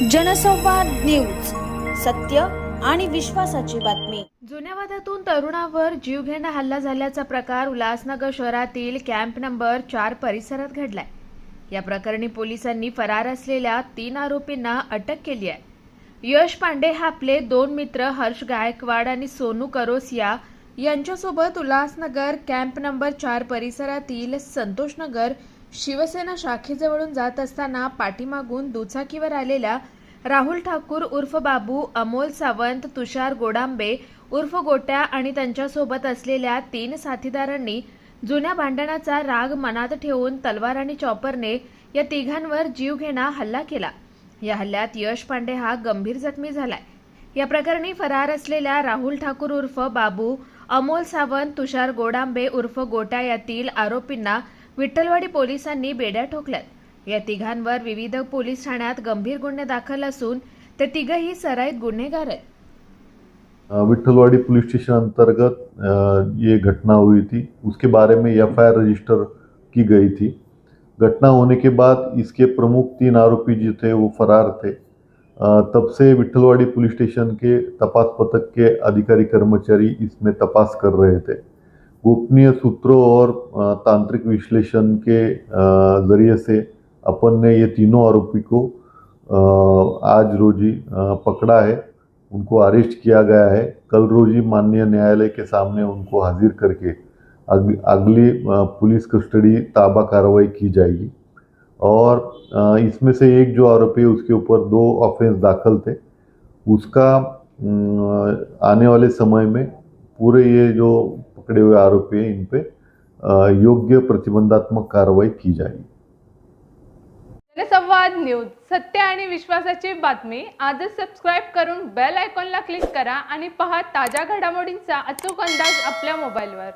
जनसंवाद न्यूज सत्य आणि विश्वासाची बातमी. जुन्या वादातून तरुणावर जीवघेणा हल्ला झाल्याचा प्रकार उल्हासनगर शहरातील कॅम्प नंबर चार परिसरात घडलाय. या प्रकरणी पोलिसांनी फरार असलेल्या तीन आरोपींना अटक केली आहे. यश पांडे हा आपले दोन मित्र हर्ष गायकवाड आणि सोनू करोसिया यांच्यासोबत उल्हासनगर कॅम्प नंबर चार परिसरातील संतोषनगर शिवसेना शाखेजवळून जात असताना पाठीमागून दुचाकीवर आलेल्या राहुल ठाकूर उर्फ बाबू अमोल सावंत तुषार गोडांबे उर्फ गोट्या आणि त्यांच्यासोबत असलेल्या तीन साथीदारांनी जुन्या भांडणाचा राग मनात ठेवून तलवार आणि चॉपरने या तिघांवर जीवघेणा हल्ला केला. या हल्ल्यात यश पांडे हा गंभीर जखमी झालाय. या प्रकरणी फरार असलेल्या राहुल ठाकूर उर्फ बाबू अमोल सावंत तुषार गोडांबे उर्फ गोट्या यातील आरोपींना विठ्ठलवाडी पोलिसांनी बेड्या ठोकल्यात. या तिघांवर विविध पोलीस ठाण्यात गंभीर गुन्हे दाखल असून ते तिघही सराईत गुन्हेगार आहेत. विठ्ठलवाडी पुलिस स्टेशन अंतर्गत ये घटना हुई थी। उसके बारे में एफ आय आर रजिस्टर की गई थी। घटना होने के बाद इसके प्रमुख तीन आरोपी जो थे वो फरार थे। तब से विठ्ठलवाडी पुलिस स्टेशन के तपास पथक के अधिकारी कर्मचारी इसमें तपास कर रहे थे। गोपनीय सूत्रों और तांत्रिक विश्लेषण के ज़रिए से अपन ने ये तीनों आरोपी को आज रोजी पकड़ा है। उनको अरेस्ट किया गया है। कल रोजी माननीय न्यायालय के सामने उनको हाजिर करके अग, अगली पुलिस कस्टडी ताबा कार्रवाई की जाएगी। और इसमें से एक जो आरोपी है उसके ऊपर दो ऑफेंस दाखिल थे। उसका आने वाले समय में पूरे ये जो पकड़े हुए आरोपी हैं इन पे योग्य प्रतिबंधात्मक कार्रवाई की जाएगी। जनसंवाद न्यूज सत्य आणि विश्वासाची बातमी आजच सबस्क्राईब करून बेल आयकॉनला क्लिक करा आणि पहा ताज्या घडामोडींचा अचूक अंदाज आपल्या मोबाईलवर